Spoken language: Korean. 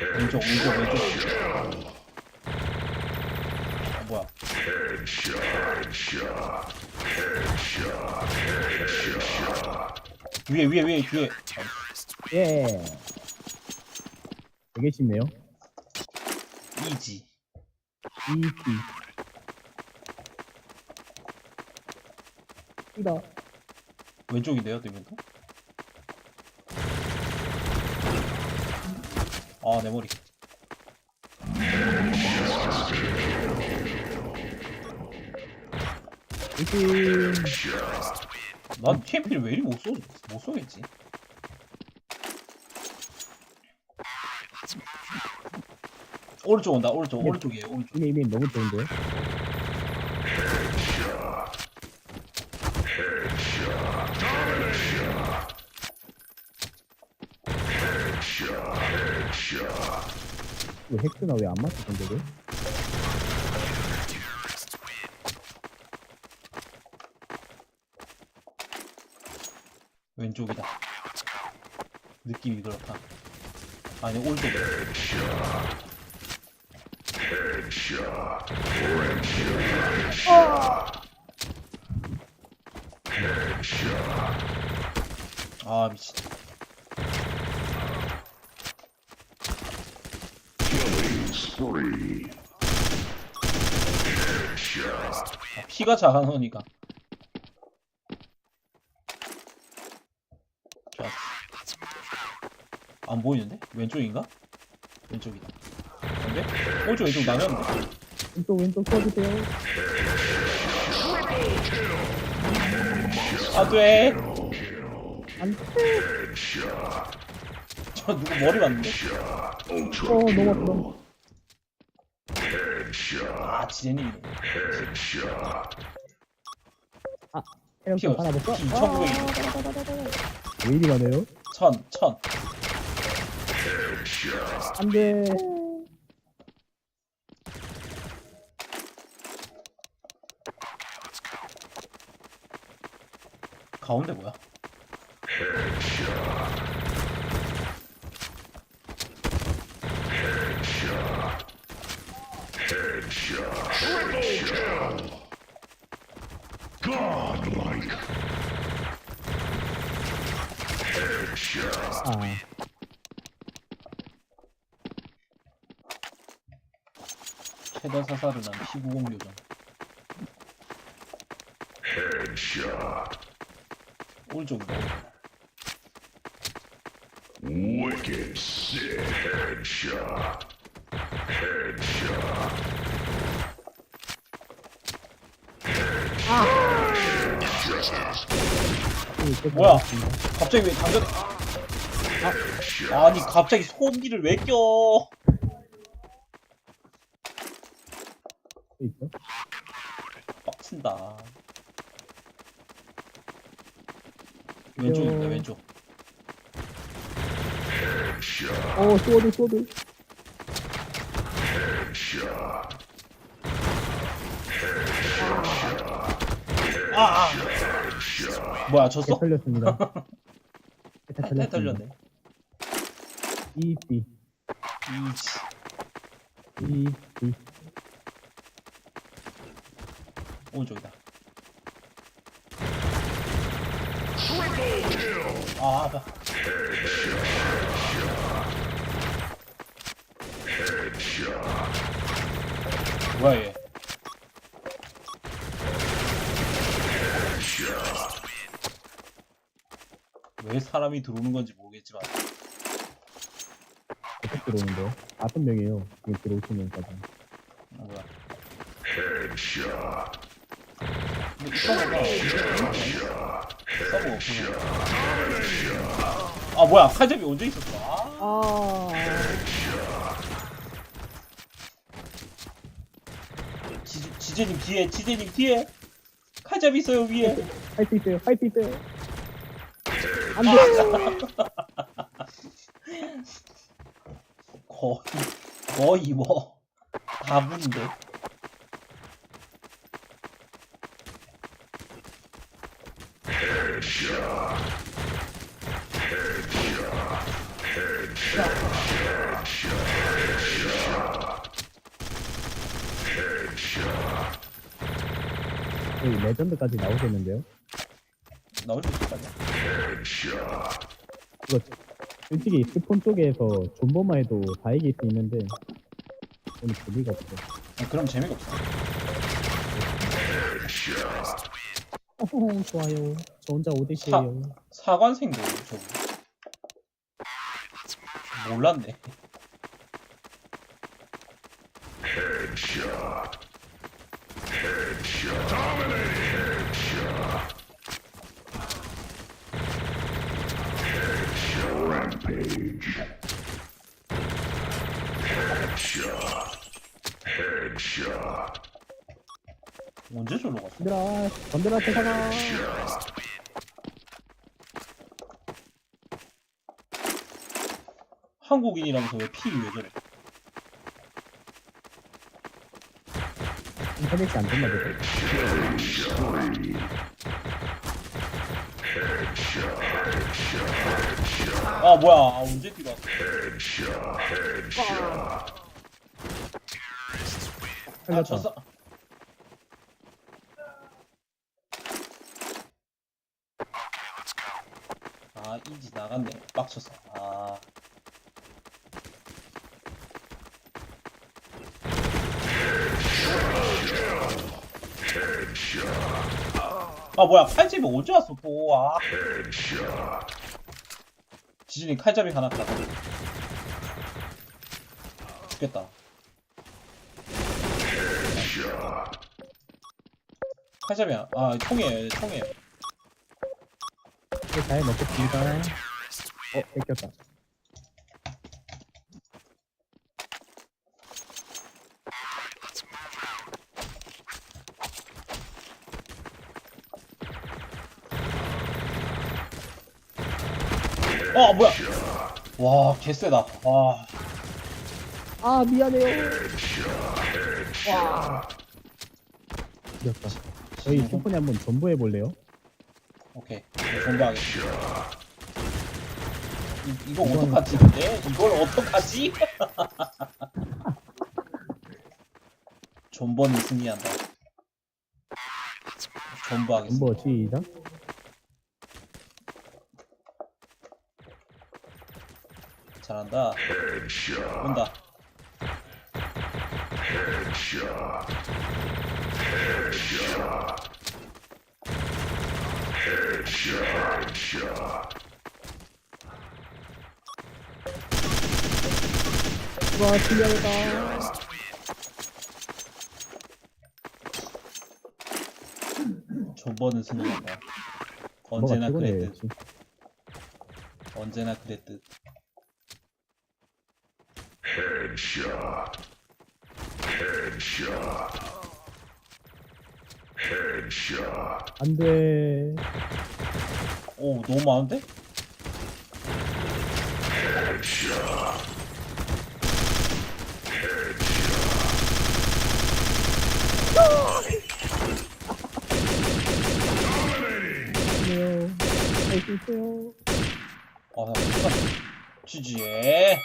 왼쪽 왼쪽 왼쪽 아 뭐야 위에 위에 위에 뒤에 예. 되게 쉽네요. 이지 이티. 이다. 왼쪽인데요 대면도 아 내 머리. 이티. 난 TMP를 왜 이리 못, 쏘, 못 쏘겠지? 오른쪽 온다 오른쪽 오른쪽이에요 오른쪽. 이미 이미 너무 좋은데 왜 헥스나 왜 안 맞지 근데도? 왼쪽이다. 느낌이 그렇다. 아니 오른쪽 아 미친 아, 피가 작아놓으니까 좋았어 안 보이는데? 왼쪽인가? 왼쪽이다 근데? 오른쪽 왼쪽 나뉘었는데? 왼쪽 왼쪽 써주세요. 안돼 안저 누구 머리 맞는데? 어, 아프다. 아 지제님이네 체력 좀 받아볼까? 피 1900이네 왜 이리 가네요? 천, 천 안 돼. 가운데 뭐야? 최다 사살을 난 P90 요정 오른쪽이다 Wicked sick headshot. Headshot. 뭐야? 갑자기 왜 당근 아, 아니 갑자기 소음기를 왜 껴? 있어? 빡친다 왼쪽입니다 왼쪽 어, 쏘드, 쏘드. 아, 아. 뭐야 졌어? 개 털렸습니다. 개해 털렸네 이티, 이지 이티. 오른쪽이다 아 아파 뭐야 얘 왜 사람이 들어오는 건지 모르겠지만 계속 들어오는데요? 다섯 명이에요. 지금 들어오시면까지. 아, 뭐야 Headshot. 근데 서버가 없구나 아 뭐야? 칼잡이 언제 있었어? 아. 아, 지, 지제님 뒤에 지제님 뒤에. 칼잡이 있어요 위에. 할 수 있어요, 할 수 있어요. 안 돼! 거의 거의 뭐 다분 헤드샷 레전드까지 나오셨는데요? 나올 수 있을 것 솔직히 스폰 쪽에서 존버만 해도 다 이길 수 있는데 오늘 재미가 없어. 아, 그럼 재미가 없어. 네. 어허, 좋아요. 저 혼자 5대시에요. 사관생도 저기. 몰랐네. Rampage. Headshot. Headshot. 언제 저로 갔어? 건드라, 건드라 세상아. 한국인이라면서 왜피왜 저래? 인터넷이 안. Headshot. Headshot. 아 뭐야? 아, 언제. Headshot. 아 살렸다. 졌어. 이지 나갔네. 빡쳤어. 아. 아 뭐야 칼집이 언제 왔어 또 아. 지진이 칼잡이 하나 가다 죽겠다. 칼잡이야 아 총이에요 총이에요 네, 잘 먹겠습니다. 어, 뺏겼다. 어 뭐야 와 개쎄다 와 아, 미안해요. 이겼다. 저희 슈퍼니 한번 전부해 볼래요? 오케이 존버하겠습니다 이, 이거 어떡하지 근데? 이걸 어떡하지? 존버는 승리한다 존버하겠습니다 전부 시작. 잘한다. 온다. Headshot. Headshot. 와, 신기하다. 존버는 승리한다 언제나 그랬듯. 언제나 그랬듯 Headshot. Headshot. Headshot. 안 돼. 오 너무 많은데? 있어요. 아 잠깐 지지에